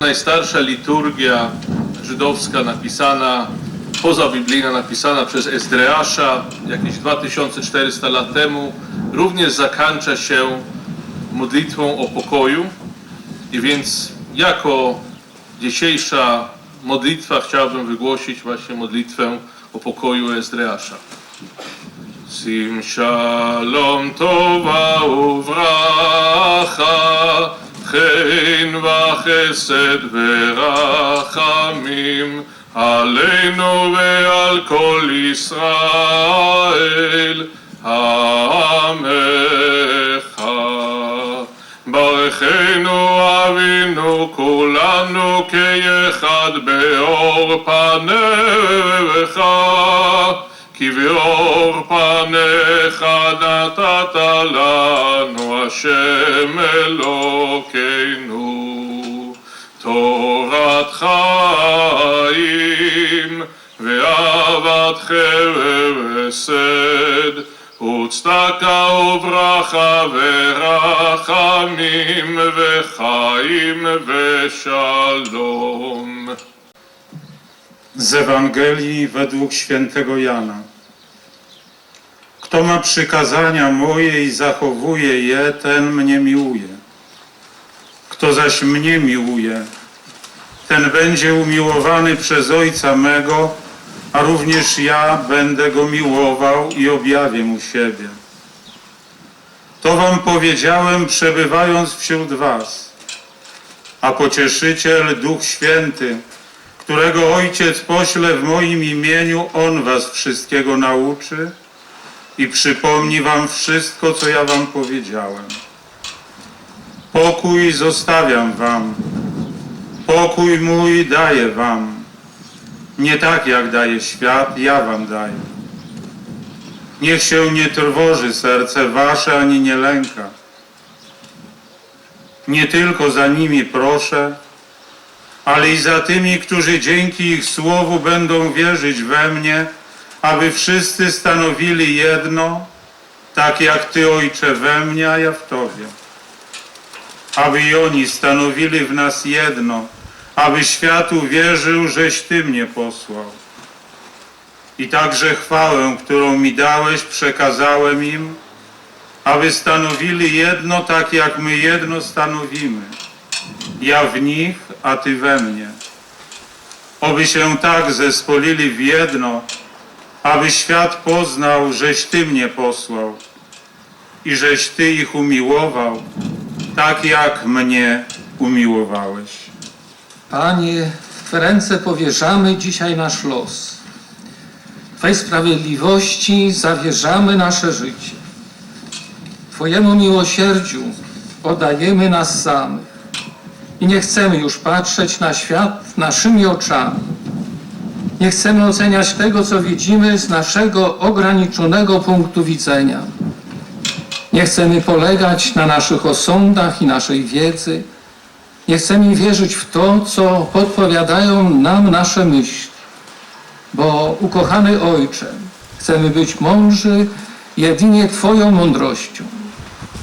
Najstarsza liturgia żydowska napisana, pozabiblijna napisana przez Ezdrasza jakieś 2400 lat temu, również zakończa się modlitwą o pokoju. I więc jako dzisiejsza modlitwa chciałbym wygłosić właśnie modlitwę o pokoju Ezdrasza. Sim shalom tova וחסד ורחמים, עלינו ועל כל ישראל, עמך. ברכנו אבינו כולנו כאחד באור פניך, כי באור פניך נתת לנו השם אלוקינו, חיים ואהבת חסד וצדקה וברכה ורחמים וחיים ושלום. Z Ewangelii według świętego Jana. Kto ma przykazania moje i zachowuje je, ten mnie miłuje. Kto zaś mnie miłuje, ten będzie umiłowany przez Ojca mego, a również ja będę go miłował i objawię mu siebie. To wam powiedziałem, przebywając wśród was. A pocieszyciel, Duch Święty, którego Ojciec pośle w moim imieniu, On was wszystkiego nauczy i przypomni wam wszystko, co ja wam powiedziałem. Pokój zostawiam wam, pokój mój daję wam. Nie tak jak daje świat, ja wam daję. Niech się nie trwoży serce wasze, ani nie lęka. Nie tylko za nimi proszę, ale i za tymi, którzy dzięki ich słowu będą wierzyć we mnie, aby wszyscy stanowili jedno, tak jak Ty, Ojcze, we mnie, a ja w Tobie. Aby i oni stanowili w nas jedno, aby świat uwierzył, żeś Ty mnie posłał. I także chwałę, którą mi dałeś, przekazałem im, aby stanowili jedno, tak jak my jedno stanowimy ja w nich, a Ty we mnie. Oby się tak zespolili w jedno, aby świat poznał, żeś Ty mnie posłał i żeś Ty ich umiłował, tak jak mnie umiłowałeś. Panie, w Twe ręce powierzamy dzisiaj nasz los. Twej sprawiedliwości zawierzamy nasze życie. Twojemu miłosierdziu oddajemy nas samych. I nie chcemy już patrzeć na świat naszymi oczami. Nie chcemy oceniać tego, co widzimy z naszego ograniczonego punktu widzenia. Nie chcemy polegać na naszych osądach i naszej wiedzy. Nie chcemy wierzyć w to, co podpowiadają nam nasze myśli. Bo, ukochany Ojcze, chcemy być mądrzy jedynie Twoją mądrością.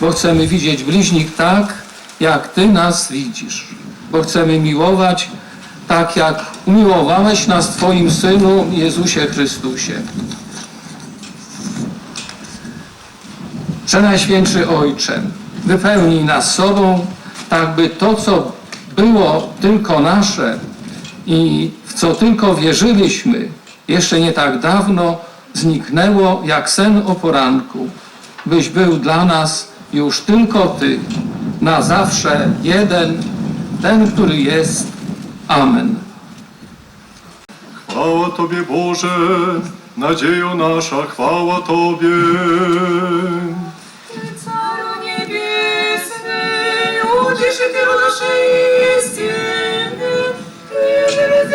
Bo chcemy widzieć bliźnich tak, jak Ty nas widzisz. Bo chcemy miłować tak, jak umiłowałeś nas Twoim Synu Jezusie Chrystusie. Przenajświętszy Ojcze, wypełnij nas sobą, tak by to, co było tylko nasze i w co tylko wierzyliśmy jeszcze nie tak dawno, zniknęło jak sen o poranku, byś był dla nas już tylko Ty, na zawsze jeden, ten, który jest. Amen. Chwała Tobie Boże, nadziejo nasza, chwała Tobie.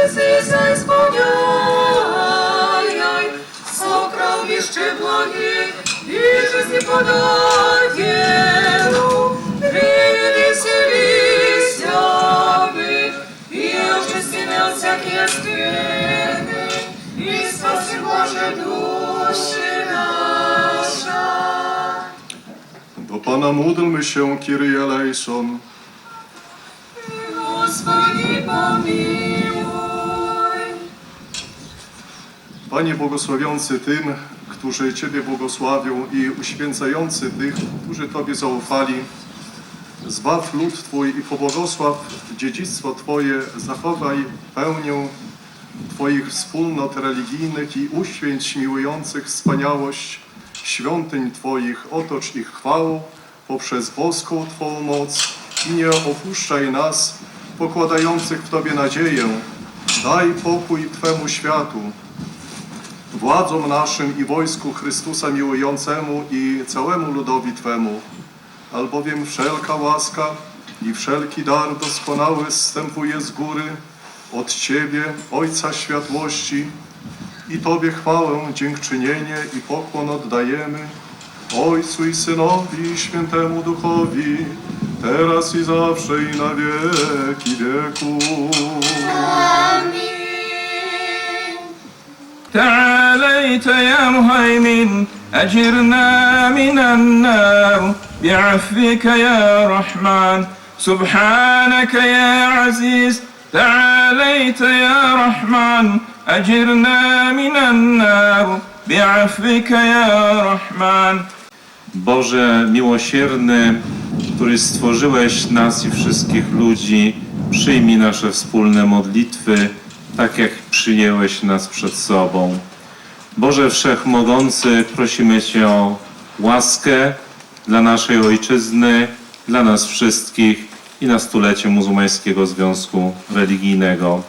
Сися исполняй, сокровище благи, и жизни подателю, ну, веселися мы, и очистими от всякие Боже души наша. До Пана мудрым ще Кирилла и сон. Господи, помилуй. Panie błogosławiący tym, którzy Ciebie błogosławią i uświęcający tych, którzy Tobie zaufali, zbaw lud Twój i pobłogosław dziedzictwo Twoje, zachowaj pełnię Twoich wspólnot religijnych i uświęć miłujących wspaniałość świątyń Twoich, otocz ich chwałą poprzez boską Twą moc i nie opuszczaj nas, pokładających w Tobie nadzieję. Daj pokój Twemu światu, władzom naszym i wojsku Chrystusa miłującemu i całemu ludowi Twemu, albowiem wszelka łaska i wszelki dar doskonały zstępuje z góry od Ciebie, Ojca Światłości i Tobie chwałę, dziękczynienie i pokłon oddajemy, Ojcu i Synowi i Świętemu Duchowi, teraz i zawsze i na wieki wieków. تعاليت يا مهيمن أجرنا من النار بعفوك يا رحمن سبحانك يا عزيز تعاليت يا رحمن أجرنا من النار بعفوك يا رحمن Boże miłosierny, który stworzyłeś nas i wszystkich ludzi, przyjmij nasze wspólne modlitwy, tak jak przyjęłeś nas przed sobą. Boże Wszechmogący, prosimy Cię o łaskę dla naszej Ojczyzny, dla nas wszystkich i na stulecie muzułmańskiego związku religijnego.